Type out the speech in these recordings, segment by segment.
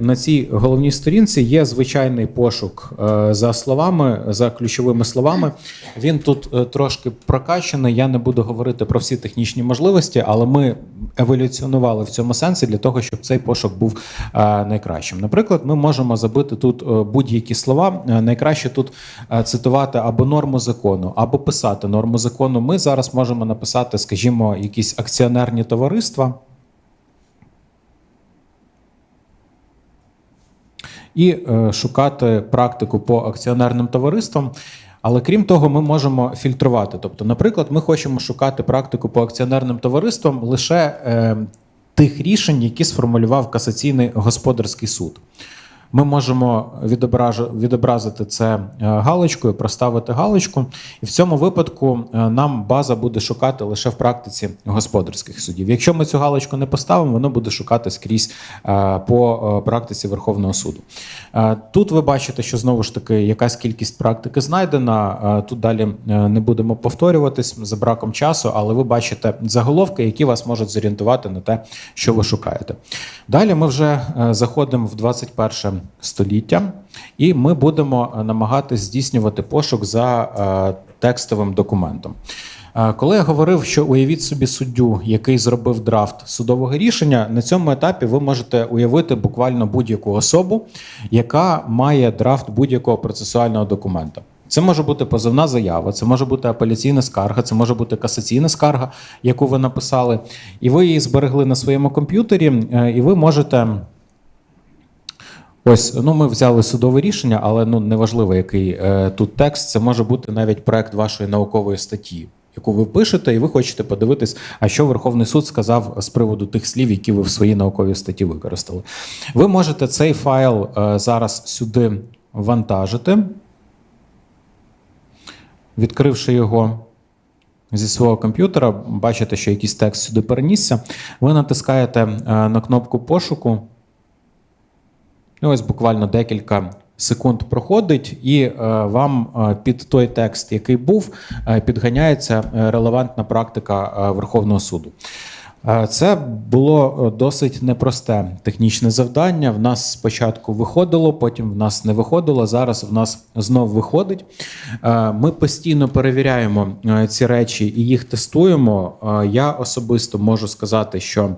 На цій головній сторінці є звичайний пошук е, за словами, за ключовими словами. Він тут е, трошки прокачаний. Я не буду говорити про всі технічні можливості, але ми еволюціонували в цьому сенсі для того, щоб цей пошук був е, найкращим. Наприклад, ми можемо забити тут будь-які слова. Найкраще тут цитувати або норму закону, або писати норму закону. Ми зараз можемо написати, скажімо, якісь акціонерні товариства. І е, шукати практику по акціонерним товариствам. Але крім того, ми можемо фільтрувати. Тобто, наприклад, ми хочемо шукати практику по акціонерним товариствам лише е, тих рішень, які сформулював касаційний господарський суд. Ми можемо відобразити це е, галочкою, проставити галочку, і в цьому випадку е, нам база буде шукати лише в практиці господарських судів. Якщо ми цю галочку не поставимо, воно буде шукати скрізь е, по практиці Верховного суду. Тут ви бачите, що знову ж таки якась кількість практики знайдена. Тут далі не будемо повторюватись за браком часу, але ви бачите заголовки, які вас можуть зорієнтувати на те, що ви шукаєте. Далі ми вже заходимо в 21 століття, і ми будемо е, намагатись здійснювати пошук за е, текстовим документом. Е, Коли я говорив, що уявіть собі суддю, який зробив драфт судового рішення, на цьому етапі ви можете уявити буквально будь-яку особу, яка має драфт будь-якого процесуального документа. Це може бути позовна заява, це може бути апеляційна скарга, це може бути касаційна скарга, яку ви написали, і ви її зберегли на своєму комп'ютері, і ви можете. Ось, ну ми взяли судове рішення, але ну неважливо, який е, тут текст. Це може бути навіть проект вашої наукової статті, яку ви пишете, і ви хочете подивитись, а що Верховний суд сказав з приводу тих слів, які ви в своїй науковій статті використали. Ви можете цей файл е, зараз сюди вантажити, відкривши його. Зі свого комп'ютера, бачите, що якийсь текст сюди перенісся. Ви натискаєте е, на кнопку пошуку. І ось буквально декілька секунд проходить, і е, вам е, під той текст, який був, е, підганяється релевантна практика Верховного суду. Це було досить непросте технічне завдання. В нас спочатку виходило, потім в нас не виходило. Зараз в нас знов виходить. Ми постійно перевіряємо ці речі і їх тестуємо. Я особисто можу сказати, що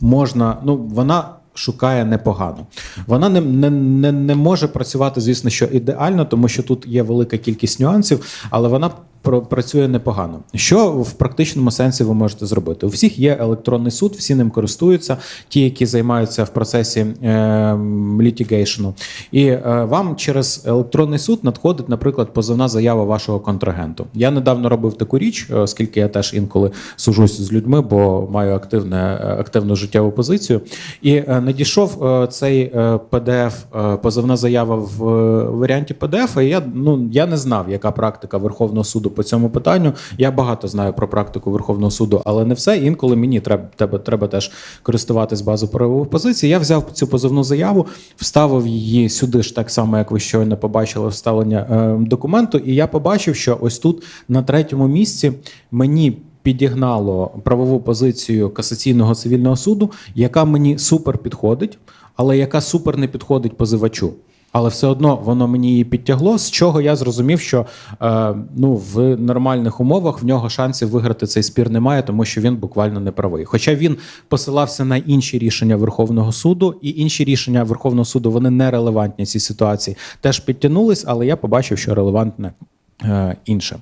можна, ну вона шукає непогано. Вона не, не, не, не може працювати, звісно, що ідеально, тому що тут є велика кількість нюансів, але вона працює непогано. Що в практичному сенсі ви можете зробити? У всіх є електронний суд, всі ним користуються, ті, які займаються в процесі е, літігейшну. І е, вам через електронний суд надходить, наприклад, позовна заява вашого контрагенту. Я недавно робив таку річ, е, оскільки я теж інколи сужусь з людьми, бо маю активне, е, активну життєву позицію. І е, надійшов е, цей е, PDF, е, позовна заява в е, варіанті PDF, і я, ну, я не знав, яка практика Верховного суду по цьому питанню. Я багато знаю про практику Верховного суду, але не все. Інколи мені треба, треба, треба теж користуватись базою правових позицій. Я взяв цю позовну заяву, вставив її сюди ж так само, як ви щойно побачили вставлення е, документу, і я побачив, що ось тут на третьому місці мені підігнало правову позицію касаційного цивільного суду, яка мені супер підходить, але яка супер не підходить позивачу. Але все одно воно мені її підтягло, з чого я зрозумів, що е, ну, в нормальних умовах в нього шансів виграти цей спір немає, тому що він буквально не правий. Хоча він посилався на інші рішення Верховного суду, і інші рішення Верховного суду вони не релевантні цій ситуації. Теж підтягнулись, але я побачив, що релевантне е, інше.